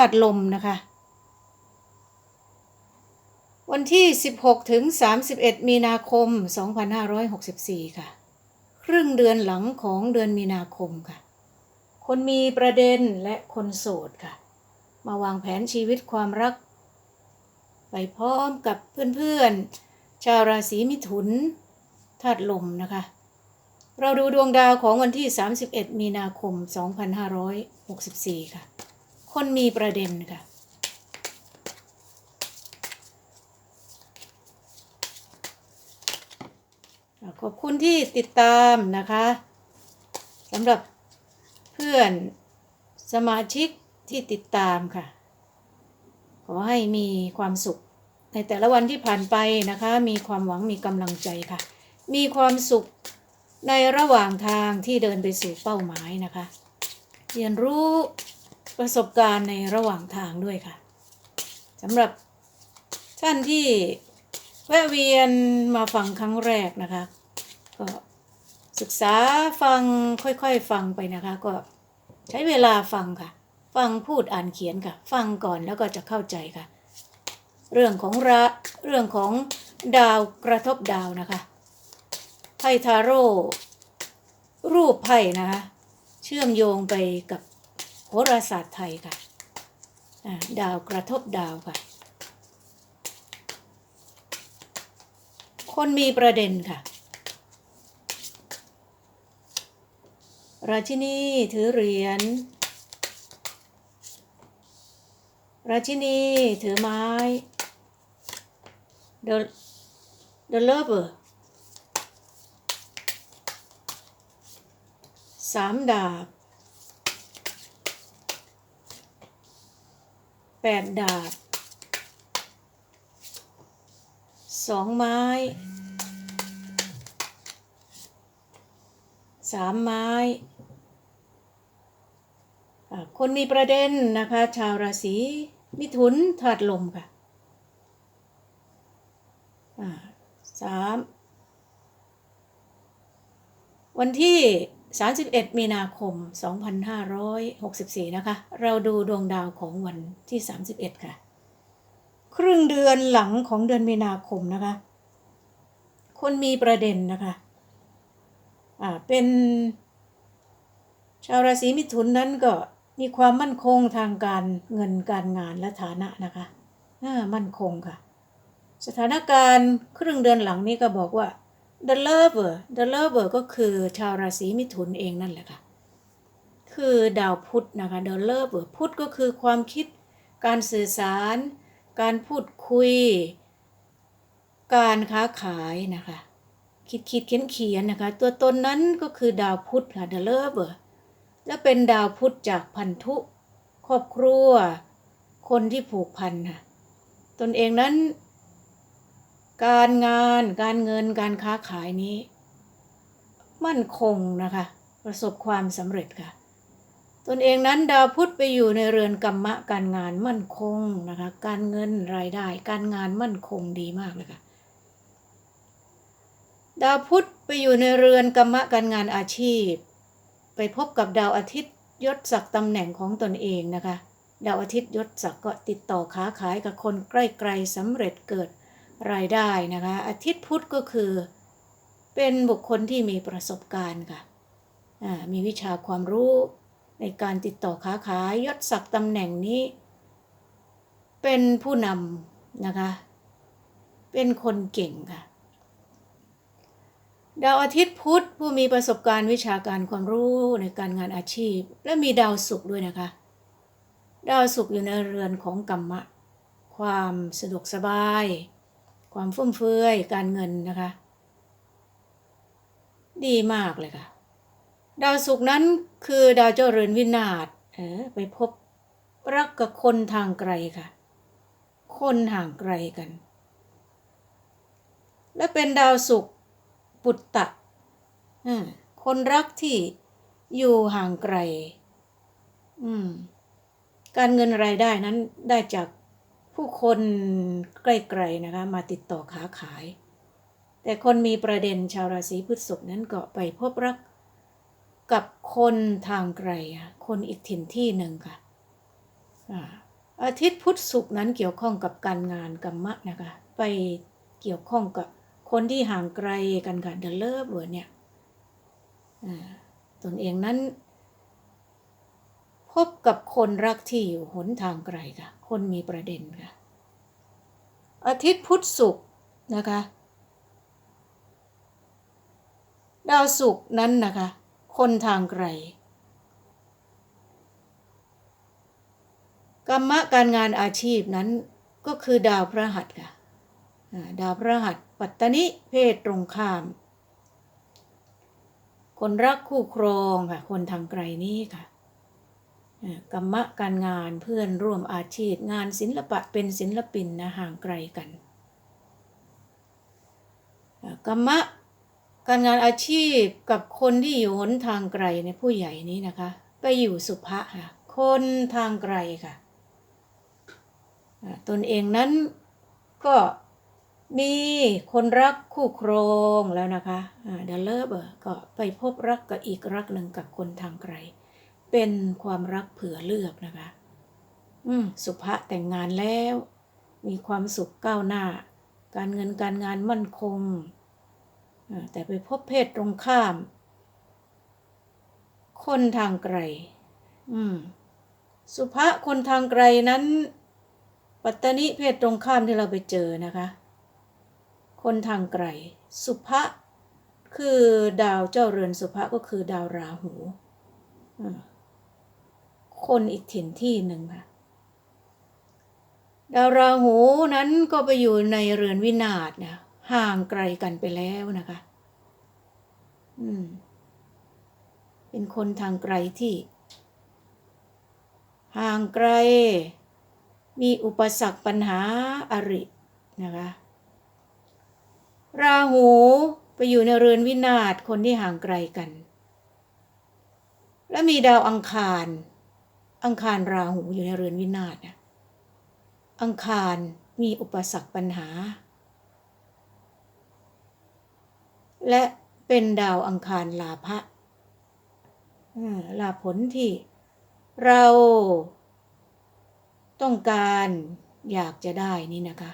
ธาตุลมนะคะ วันที่ 16 ถึง 31 มีนาคม 2564 ค่ะ ครึ่งเดือนหลังของเดือนมีนาคมค่ะ คนมีประเด็นและคนโสดค่ะ มาวางแผนชีวิตความรัก ไปพร้อมกับเพื่อนๆ ชาวราศีมิถุนธาตุลมนะคะ เราดูดวงดาวของวันที่ 31 มีนาคม 2564 ค่ะ คนมีประเด็นค่ะ ขอบคุณที่ติดตามนะคะสำหรับเพื่อนสมาชิกที่ติดตามค่ะ ขอให้มีความสุข ในแต่ละวันที่ผ่านไปนะคะ มีความหวังมีกำลังใจค่ะ มีความสุขในระหว่างทางที่เดินไปสู่เป้าหมายนะคะ เรียนรู้ ประสบการณ์ในระหว่างทางด้วยค่ะสำหรับท่านที่แวะเวียนมาฟังครั้งแรกนะคะ ก็ศึกษาฟังค่อยๆฟังไปนะคะ ก็ใช้เวลาฟังค่ะ ฟังพูดอ่านเขียนค่ะ ฟังก่อนแล้วก็จะเข้าใจค่ะ เรื่องของระเรื่องของดาวกระทบดาวนะคะไพ่ทาโร่รูปไพ่นะคะ เชื่อมโยงไปกับ โหราศาสตร์ไทยค่ะ ดาวกระทบดาวค่ะ คนมีประเด็นค่ะ ราชินีถือเหรียญ ราชินีถือไม้ The The Lover สามดาบ แปดดาบสองไม้สามไม้คนมีประเด็นนะคะ ชาวราศีมิถุนถาดลมค่ะสามวันที่ 31 มีนาคม 2564 นะคะ เราดูดวงดาวของวันที่ 31 ค่ะ ครึ่งเดือนหลังของเดือนมีนาคมนะคะ คนมีประเด็นนะคะ อ่า เป็น ชาวราศีมิถุนนั้นก็มีความมั่นคงทางการเงินการงานและฐานะนะคะอ่ามั่นคงค่ะ สถานการณ์ครึ่งเดือนหลังนี้ก็บอกว่า the lover the lover ก็คือชาวราศีมิถุนเองนั่นแหละค่ะ คือดาวพุธนะคะ the lover พุธก็คือความคิด การสื่อสาร การพูดคุย การค้าขายนะคะ คิดคิดเขียนเขียนนะคะ ตัวตนนั้นก็คือดาวพุธค่ะ the lover และเป็นดาวพุธจากพันธุ ครอบครัว คนที่ผูกพันค่ะ ตนเองนั้น การงานการเงินการค้าขายนี้ มั่นคงนะคะ ประสบความสำเร็จค่ะ ตนเองนั้นดาวพุธไปอยู่ในเรือนกรรมะการงานมั่นคงนะคะ การเงินรายได้ การงานมั่นคงดีมากเลยค่ะดาวพุธไปอยู่ในเรือนกรรมะการงานอาชีพ ไปพบกับดาวอาทิตย์ยศศักดิ์ตำแหน่งของตนเองนะคะ ดาวอาทิตย์ยศศักดิ์ก็ติดต่อค้าขายกับคนใกล้ๆสำเร็จเกิด รายได้นะคะอาทิตย์พุธก็คือ เป็นบุคคลที่มีประสบการณ์ค่ะมีวิชาความรู้ในการติดต่อค้าขายยศศักดิ์ตำแหน่งนี้ เป็นผู้นำนะคะ เป็นคนเก่งค่ะดาวอาทิตย์พุธผู้มีประสบการณ์วิชาการความรู้ในการงานอาชีพ และมีดาวศุกร์ด้วยนะคะ ดาวศุกร์อยู่ในเรือนของกรรมะ ความสะดวกสบาย ความฟุ่มเฟือยการเงินนะคะ ดีมากเลยค่ะ ดาวศุกร์นั้นคือดาวเจ้าเรือนวินาศเออไปพบรักกับคนทางไกลค่ะ คนห่างไกลกัน และเป็นดาวศุกร์ปุตตะคนรักที่อยู่ห่างไกล อืม การเงินรายได้นั้นได้จาก ผู้คนใกล้ๆนะคะมาติดต่อค้าขาย แต่คนมีประเด็นชาวราศีพฤษภนั้นก็ไปพบรักกับคนทางไกลอะคนอีกถิ่นที่หนึ่งค่ะอาทิตย์พุธศุกร์นั้นเกี่ยวข้องกับการงานกรรมะนะคะไปเกี่ยวข้องกับคนที่ห่างไกลกันค่ะเดลเลิฟเวอร์เนี่ยตนเองนั้น พบกับคนรักที่อยู่หนทางไกลค่ะ คนมีประเด็นค่ะ อาทิตย์พุธศุกร์นะคะ ดาวศุกร์นั้นนะคะ คนทางไกลกรรมะการงานอาชีพนั้นก็คือดาวพระหัสค่ะดาวพระหัสปัตตนิเพศตรงข้าม คนรักคู่ครองค่ะ คนทางไกลนี้ค่ะ กรรมะการงานเพื่อนร่วมอาชีพงานศิลปะเป็นศิลปินนะห่างไกลกันกรรมะการงานอาชีพกับคนที่อยู่หนทางไกลในผู้ใหญ่นี้นะคะ ไปอยู่สุภะค่ะคนทางไกลค่ะตนเองนั้นก็มีคนรักคู่ครองแล้วนะคะเดลเลอร์ก็ไปพบรักกับอีกรักหนึ่งกับคนทางไกล เป็นความรักเผื่อเลือกนะคะ อืมสุภะแต่งงานแล้ว มีความสุขก้าวหน้า การเงินการงานมั่นคง แต่ไปพบเพศตรงข้าม คนทางไกล อืม สุภะคนทางไกลนั้น ปัตตนิเพศตรงข้ามที่เราไปเจอนะคะ คนทางไกล สุภะคือดาวเจ้าเรือนสุภะก็คือดาวราหูอืม คนอีกถิ่นที่หนึ่งค่ะดาวราหูนั้นก็ไปอยู่ในเรือนวินาศนะห่างไกลกันไปแล้วนะคะ อืม เป็นคนทางไกลที่ ห่างไกล มีอุปสรรคปัญหาอรินะคะ ราหูไปอยู่ในเรือนวินาศคนที่ห่างไกลกัน และมีดาวอังคาร อังคารราหูอยู่ในเรือนวินาศนะอังคารมีอุปสรรคปัญหา และเป็นดาวอังคารลาภะลาผลที่เราต้องการอยากจะได้นี่นะคะ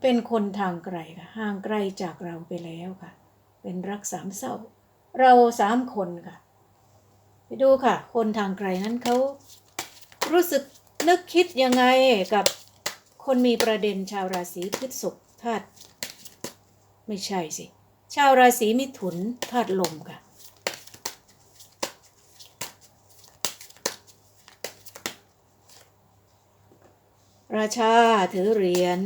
เป็นคนทางไกลค่ะห่างไกลจากเราไปแล้วค่ะ เป็นรักสามเศร้า เราสามคนค่ะ ดูค่ะ คนทางไกลนั้นเขารู้สึกนึกคิดยังไงกับคนมีประเด็นชาวราศีพฤษภธาตุไม่ใช่สิ ชาวราศีมิถุนธาตุลมค่ะ ราชาถือเหรียญ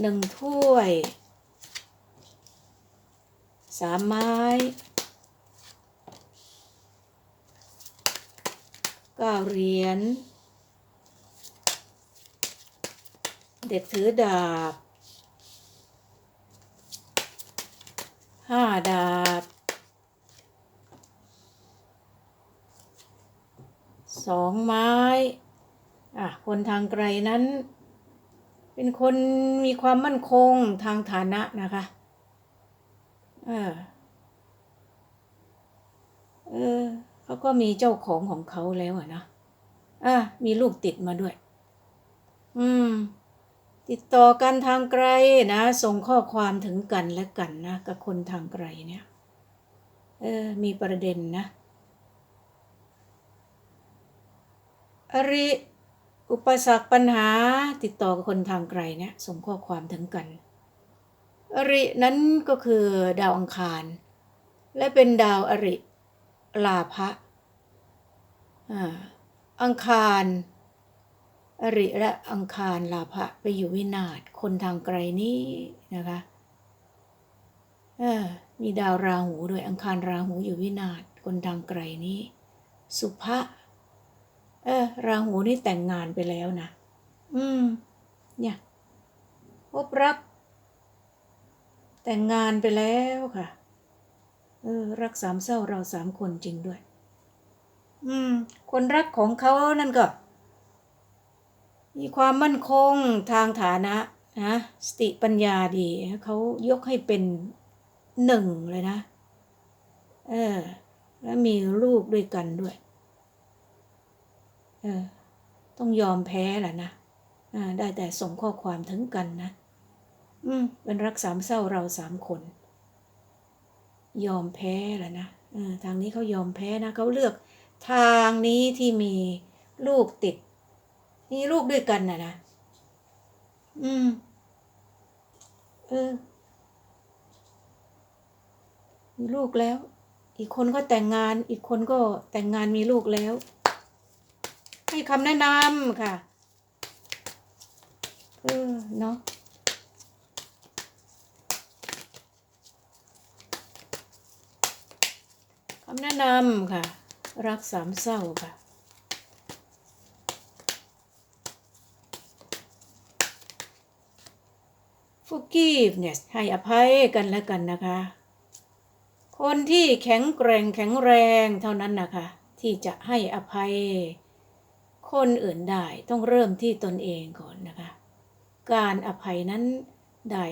หนึ่งถ้วย สามไม้ เก้าเหรียญ เด็กถือดาบ ห้าดาบ สองไม้ อะ คนทางไกลนั้น เป็นคนมีความมั่นคงทางฐานะนะคะ ออเออเขาก็มีเจ้าของของเขาแล้วอะนะอะมีลูกติดมาด้วย อืม ติดต่อกันทางไกลนะ ส่งข้อความถึงกันและกันนะกับคนทางไกลเนี่ย เออ มีประเด็นนะอริอุปสรรคปัญหาติดต่อกับคนทางไกลเนี่ย ส่งข้อความถึงกัน อรินั้นก็คือดาวอังคาร และเป็นดาวอริลาภะอ่าอังคาร อริและอังคารลาภะไปอยู่วินาศคนทางไกลนี้นะคะมีดาวราหูด้วยอังคารราหูอยู่วินาศคนทางไกลนี้ สุภะเออราหูนี่แต่งงานไปแล้วนะ อืม เนี่ยพบรัก แต่งงานไปแล้วค่ะ เออ รักสามเศร้าเราสามคนจริงด้วย อืม คนรักของเขานั่นก็ มีความมั่นคงทางฐานะนะสติปัญญาดีเขายกให้เป็นหนึ่งเลยนะ เออ แล้วมีลูกด้วยกันด้วย เออ ต้องยอมแพ้แหละนะ อ่า ได้แต่ส่งข้อความถึงกันนะ อืมเป็นรักสามเศร้าเราสามคน ยอมแพ้แหละนะอทางนี้เขายอมแพ้นะเขาเลือกทางนี้ที่มีลูกติด มีลูกด้วยกันนะนะอืมเออมีลูกแล้ว อีกคนก็แต่งงาน อีกคนก็แต่งงานมีลูกแล้ว ให้คำแนะนำค่ะ เออ เนาะำแนะนำค่ะ รักสามเศร้าค่ะ forgiveness ให้อภัยกันและกันนะคะ คนที่แข็งแกร่งแข็งแรงเท่านั้นนะคะ ที่จะให้อภัย คนอื่นได้ต้องเริ่มที่ตนเองก่อนนะคะ การอภัยนั้นได้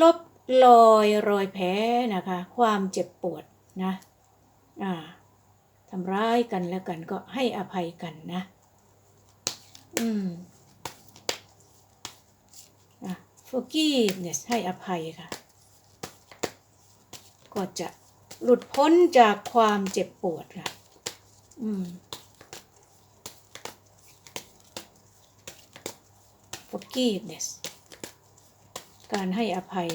ลบรอยรอยแผลนะคะ ความเจ็บปวดนะ ทำร้ายกันแล้วกันก็ให้อภัยกันนะ อืมอะ forgiveness ให้อภัยค่ะ ก็จะหลุดพ้นจากความเจ็บปวดค่ะ อืม forgiveness การให้อภัย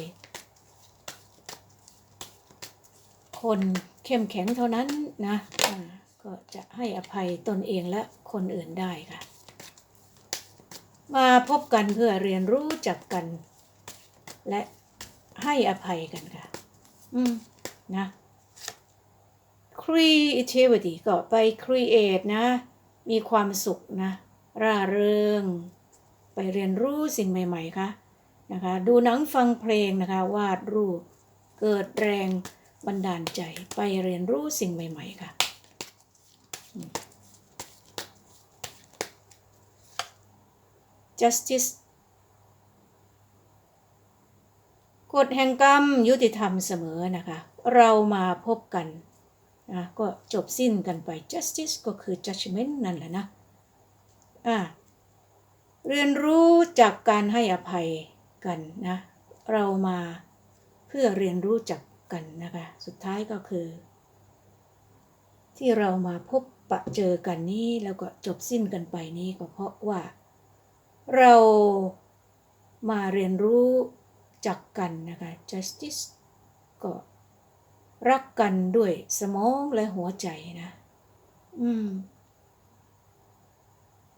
คน เข้มแข็งเท่านั้นนะอ่าก็จะให้อภัยตนเองและคนอื่นได้ค่ะ มาพบกันเพื่อเรียนรู้จักกัน และให้อภัยกันค่ะ อืม นะ creativity ก็ไป create นะ มีความสุขนะ ร่าเริง ไปเรียนรู้สิ่งใหม่ ๆ ค่ะ นะคะ ดูหนังฟังเพลงนะคะ วาดรูป เกิดแรง บันดาลใจไปเรียนรู้สิ่งใหม่ ๆ ค่ะ justice กฎแห่งกรรมยุติธรรมเสมอนะคะ เรามาพบกันนะก็จบสิ้นกันไป justice ก็คือ judgment นั่นแหละนะอ่าเรียนรู้จากการให้อภัยกันนะ เรามาเพื่อเรียนรู้จัก กันนะคะ สุดท้ายก็คือ ที่เรามาพบปะเจอกันนี้แล้วก็จบสิ้นกันไปนี้ก็เพราะว่า เรามาเรียนรู้จักกันนะคะ justice ก็รักกันด้วยสมองและหัวใจนะ อืม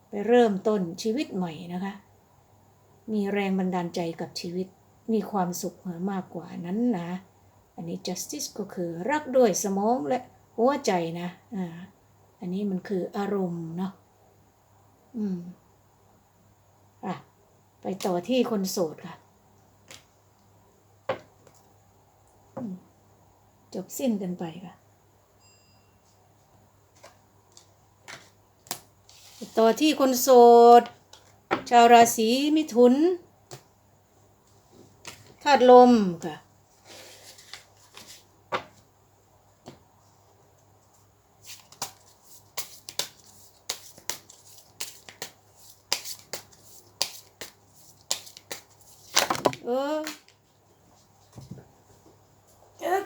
ไปเริ่มต้นชีวิตใหม่นะคะ มีแรงบันดาลใจกับชีวิต มีความสุขมากกว่านั้นนะ อันนี้ justice ก็คือรักด้วยสมองและหัวใจนะอ่าอันนี้มันคืออารมณ์เนาะอืมอะไปต่อที่คนโสดค่ะจบสิ้นกันไปค่ะต่อที่คนโสด ชาวราศีมิถุนธาตุลมค่ะ เออเอ๊ะ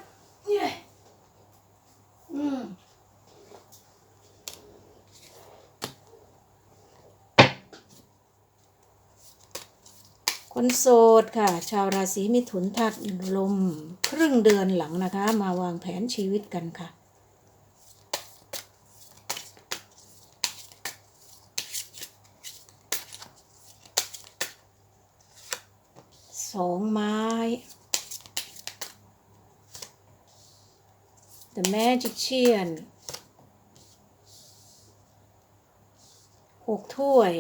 เนี่ยอืม คน โสดค่ะ ชาวราศีมิถุนธาตุลม ครึ่งเดือนหลังนะคะ มาวางแผนชีวิตกันค่ะ สองไม้ The Magician หกถ้วย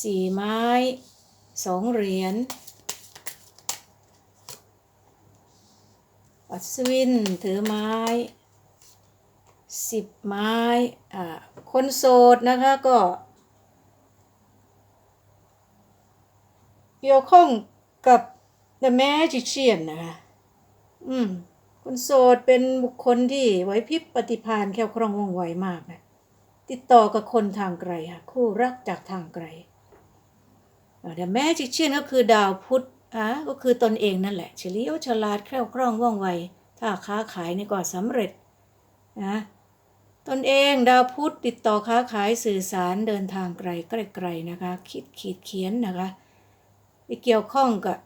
สี่ไม้สองเหรียญอัศวินถือไม้สิบไม้อ่าคนโสดนะคะก็เกี่ยวข้องกับ The Magician นะคะอืมคนโสดเป็นบุคคลที่ไหวพริบปฏิภาณแค่คล่องว่องไวมากนะ ติดต่อกับคนทางไกลค่ะ คู่รักจากทางไกล เดอะแมจิเชียนก็คือดาวพุธอะก็คือตนเองนั่นแหละ เฉลียวฉลาดแคล่วคล่องว่องไว ถ้าค้าขายในี่ก็สำเร็จนะตนเองดาวพุธติดต่อค้าขายสื่อสารเดินทางไกลไกลๆนะคะ คิดขีดเขียนนะคะเกี่ยวข้องกับ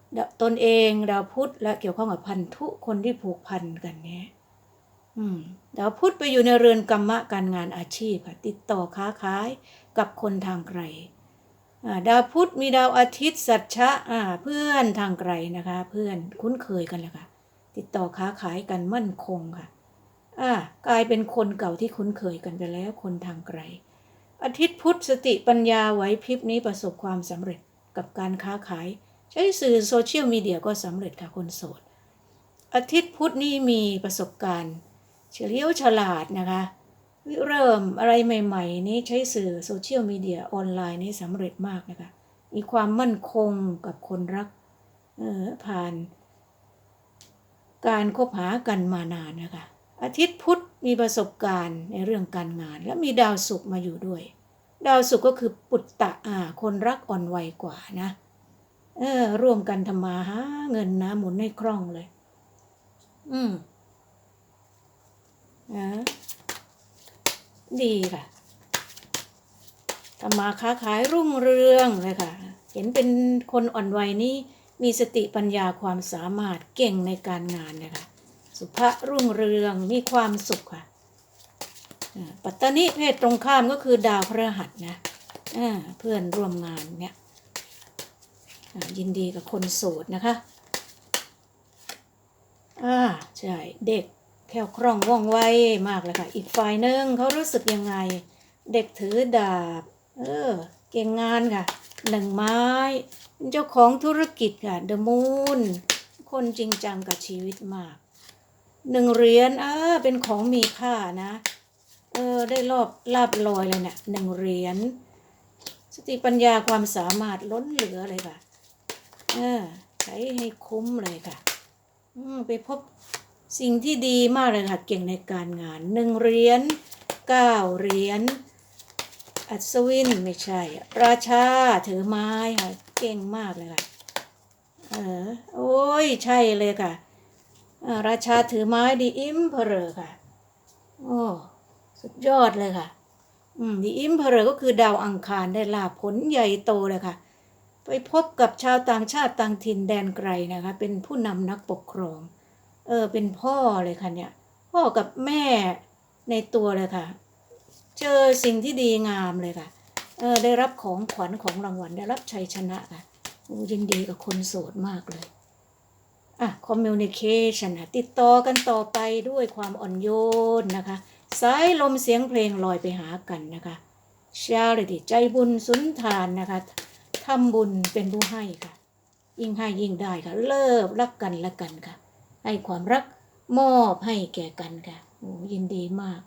ตนเองดาวพุธและเกี่ยวข้องกับพันธุคนที่ผูกพันกันเนี่ยดาวพุธไปอยู่ในเรือนกรรมะการงานอาชีพค่ะติดต่อค้าขายกับคนทางไกล ดาวพุธมีดาวอาทิตย์สัจฉะอ่าเพื่อนทางไกลนะคะ เพื่อนคุ้นเคยกันแหละค่ะ ติดต่อค้าขายกันมั่นคงค่ะอ่ากลายเป็นคนเก่าที่คุ้นเคยกันไปแล้วคนทางไกล อาทิตย์พุธสติปัญญาไหวพริบนี้ประสบความสำเร็จกับการค้าขาย ใช้สื่อโซเชียลมีเดียก็สำเร็จค่ะคนโสด อาทิตย์พุธนี่มีประสบการณ์ เฉลียวฉลาดนะคะ เริ่มอะไรใหม่ๆ นี้ใช้สื่อโซเชียลมีเดียออนไลน์นี่สำเร็จมากนะคะ มีความมั่นคงกับคนรักออผ่าน การคบหากันมานานนะคะ อาทิตย์พุธมีประสบการณ์ในเรื่องการงาน และมีดาวศุกร์มาอยู่ด้วย ดาวศุกร์ก็คือปุตตะอ่าคนรักอ่อนวัยกว่านะเออร่วมกันทำมาหาเงินนะหมุนให้คล่องเลย อืมนะ ดีค่ะทำมาค้าขายรุ่งเรืองเลยค่ะ เห็นเป็นคนอ่อนวัยนี้มีสติปัญญาความสามารถเก่งในการงานนะคะ สุภะรุ่งเรืองมีความสุขค่ะ ปัตตานิเพศตรงข้ามก็คือดาวพฤหัสนะเพื่อนร่วมงานเนี่ยยินดีกับคนโสดนะคะ อ่า ใช่ เด็ก แค่วคล่องว่องไวมากเลยค่ะ อีกฝ่ายหนึ่งเขารู้สึกยังไง เด็กถือดาบ เออ เก่งงานค่ะ หนึ่งไม้เป็นเจ้าของธุรกิจค่ะเดอะมูนคนจริงจังกับชีวิตมาก หนึ่งเหรียญเออเป็นของมีค่านะ เออ ได้รอบลาบลอยเลยเนะี่ยหนึ่งเหรียญ สติปัญญาความสามารถล้นเหลือเลยค่ะ เออ ใช้ให้คุ้มเลยค่ะ อืมไปพบ สิ่งที่ดีมากเลยค่ะเก่งในการงานหนึ่งเหรียญเก้าเหรียญอัศวินไม่ใช่ ราชาถือไม้ค่ะเก่งมากเลยค่ะเออโอ้ยใช่เลยค่ะราชาถือไม้ดีอิมเพอร์ค่ะโอ้สุดยอดเลยค่ะดีอิมเพอร์ก็คือดาวอังคารได้ลาผลใหญ่โตเลยค่ะ ไปพบกับชาวต่างชาติต่างถิ่นแดนไกลนะคะ เป็นผู้นำนักปกครอง เออเป็นพ่อเลยค่ะเนี่ย พ่อกับแม่ในตัวเลยค่ะ เจอสิ่งที่ดีงามเลยค่ะ เออได้รับของขวัญของรางวัลได้รับชัยชนะค่ะโอ้ยินดีกับคนโสดมากเลยอะ communication นะติดต่อกันต่อไปด้วยความอ่อนโยนนะคะ สายลมเสียงเพลงลอยไปหากันนะคะ charity ใจบุญสุนทานนะคะทำบุญเป็นผู้ให้ค่ะ ยิ่งให้ยิ่งได้ค่ะ เลิฟรักกันละกันค่ะ ให้ความรักมอบให้แก่กันค่ะโอ้ยินดีมาก